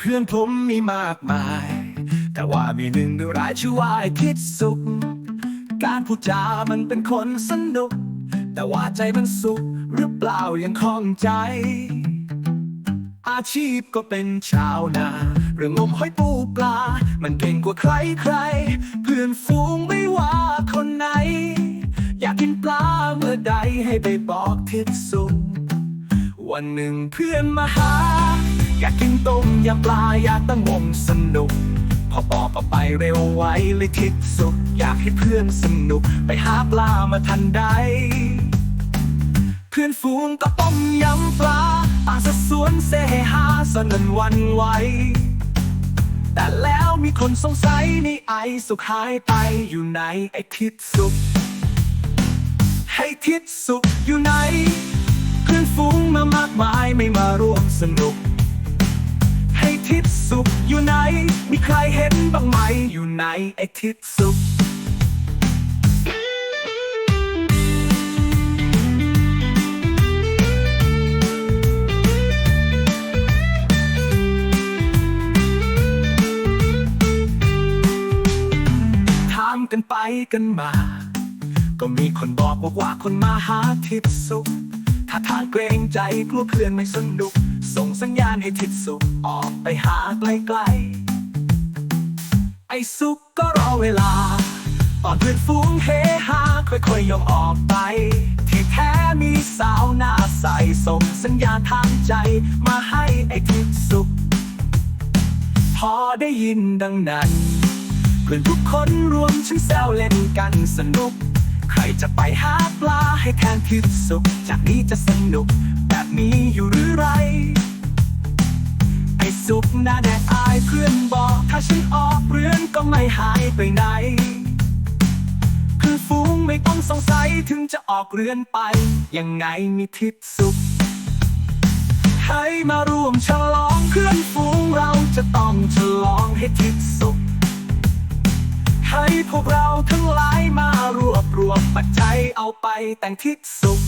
เพื่อนผมมีมากมาย แต่ว่ามีหนึ่งรายชื่อว่าไอ้ทิศสุข การพูดจามันเป็นคนสนุก แต่ว่าใจมันสุขหรือเปล่ายังคล่องใจ อาชีพก็เป็นชาวนาเรื่องงมหอยปูปลา มันเก่งกว่าใครใครๆเพื่อนฝูงไม่ว่าคนไหน อยากกินปลาเมื่อใดให้ไปบอกทิศสุขวันหนึ่งเพื่อนมาหา อยากกินต้มยำปลาอยากตั้งวงสนุก พอบอกก็ไปเร็วไว้เลยทิศสุขอยากให้เพื่อนสนุก ไปหาปลามาทันใด เพื่อนฝูงก็ต้มยำปลาปลาสะสวนเซฮาสนันวันไหวแต่แล้วมีคนสงสัยนี่ไอสุขหายไปอยู่ไหนไอทิศสุขให้ทิศสุขอยู่ไหนเพื่อนฝูงมามากมายไม่มาร่วมสนุก ทิศสุขอยู่ไหน มีใครเห็นบ้างไหมอยู่ไหนไอทิศสุขถามกันไปกันมา ก็มีคนบอกบอกว่าคนมาหาทิศสุขถ้าทางเกรงใจกลัวเพื่อนไม่สนุก ส่งสัญญาณให้ทิศสุขออกไปหาไกลๆ ไอ้สุขก็รอเวลา ตอนเพื่อนฝูงเฮฮาค่อยๆยอมออกไป ที่แท้มีสาวหน้าใสส่งสัญญาณทางใจมาให้ไอ้ทิศสุขพอได้ยินดังนั้นเพื่อนทุกคนรวมฉันแซวเล่นกันสนุก ใครจะไปหาปลาให้แทนทิศสุขจากนี้จะสนุกแบบนี้อยู่หรือไร หน้าแดดอายเพื่อนบอกถ้าฉันออกเรือนก็ไม่หายไปไหน คือฟูงไม่ต้องสงสัยถึงจะออกเรือนไป ยังไงมีทิศสุข ให้มาร่วมฉลองเพื่อนฝูงเราจะต้องฉลองให้ทิศสุข ให้พวกเราทั้งหลายมารวบรวมปัจจัยเอาไปแต่งทิศสุข